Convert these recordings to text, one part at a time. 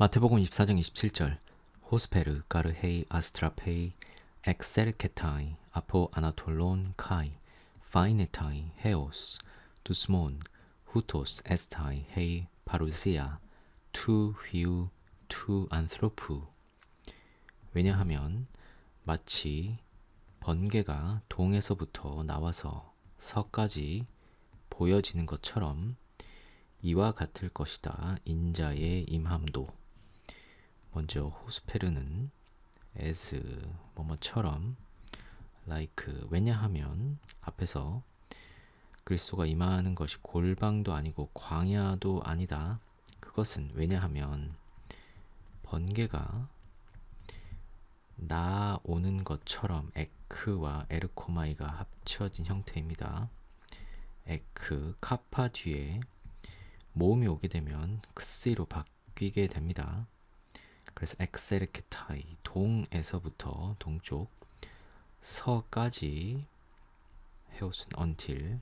마태복음 24장 27절 호스페르 가르헤이 아스트라페이 엑세르케타이 아포 아나톨론 카이 파이네타이 헤오스 두스몬 후토스 에스타이 헤이 파루시아 투 휘우 투 안스로푸 왜냐하면 마치 번개가 동에서부터 나와서 서까지 보여지는 것처럼 이와 같을 것이다. 인자의 임함도. 먼저 호스페르는 as 뭐뭐처럼 like 왜냐하면 앞에서 그리스도가 임하는 것이 골방도 아니고 광야도 아니다. 그것은 왜냐하면 번개가 나오는 것처럼 에크와 에르코마이가 합쳐진 형태입니다. 에크, 카파 뒤에 모음이 오게 되면 크스로 바뀌게 됩니다. 그래서 엑세르케타이 동에서부터 동쪽 서까지 헤오슨 until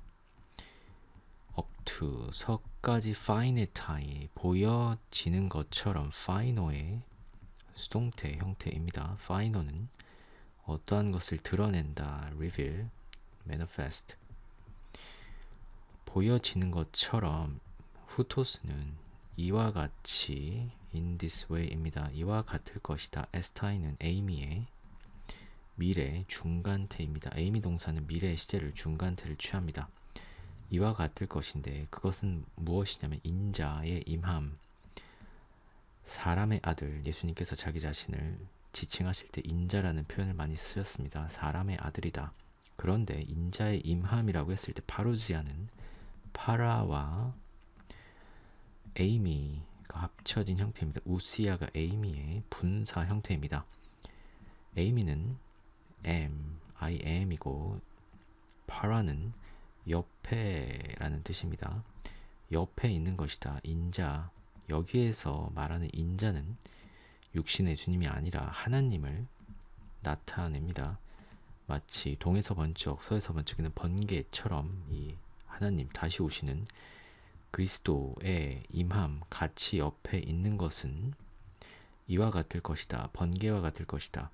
up to 서까지 파이네타이 보여지는 것처럼 파이노의 수동태 형태입니다. 파이노는 어떠한 것을 드러낸다, reveal, manifest 보여지는 것처럼 후토스는 이와 같이 in this way입니다. 이와 같을 것이다. 에스타인은 에이미의 미래 중간태입니다. 에이미 동사는 미래의 시제를 중간태를 취합니다. 이와 같을 것인데 그것은 무엇이냐면 인자의 임함 사람의 아들 예수님께서 자기 자신을 지칭하실 때 인자라는 표현을 많이 쓰셨습니다. 사람의 아들이다. 그런데 인자의 임함이라고 했을 때 파루지아는 파라와 에이미가 합쳐진 형태입니다. 우시아가 에이미의 분사 형태입니다. 에이미는 am, I am이고 파라는 옆에라는 뜻입니다. 옆에 있는 것이다. 인자. 여기에서 말하는 인자는 육신의 주님이 아니라 하나님을 나타냅니다. 마치 동에서 번쩍 서에서 번쩍이는 번개처럼 이 하나님 다시 오시는 그리스도의 임함 같이 옆에 있는 것은 이와 같을 것이다. 번개와 같을 것이다.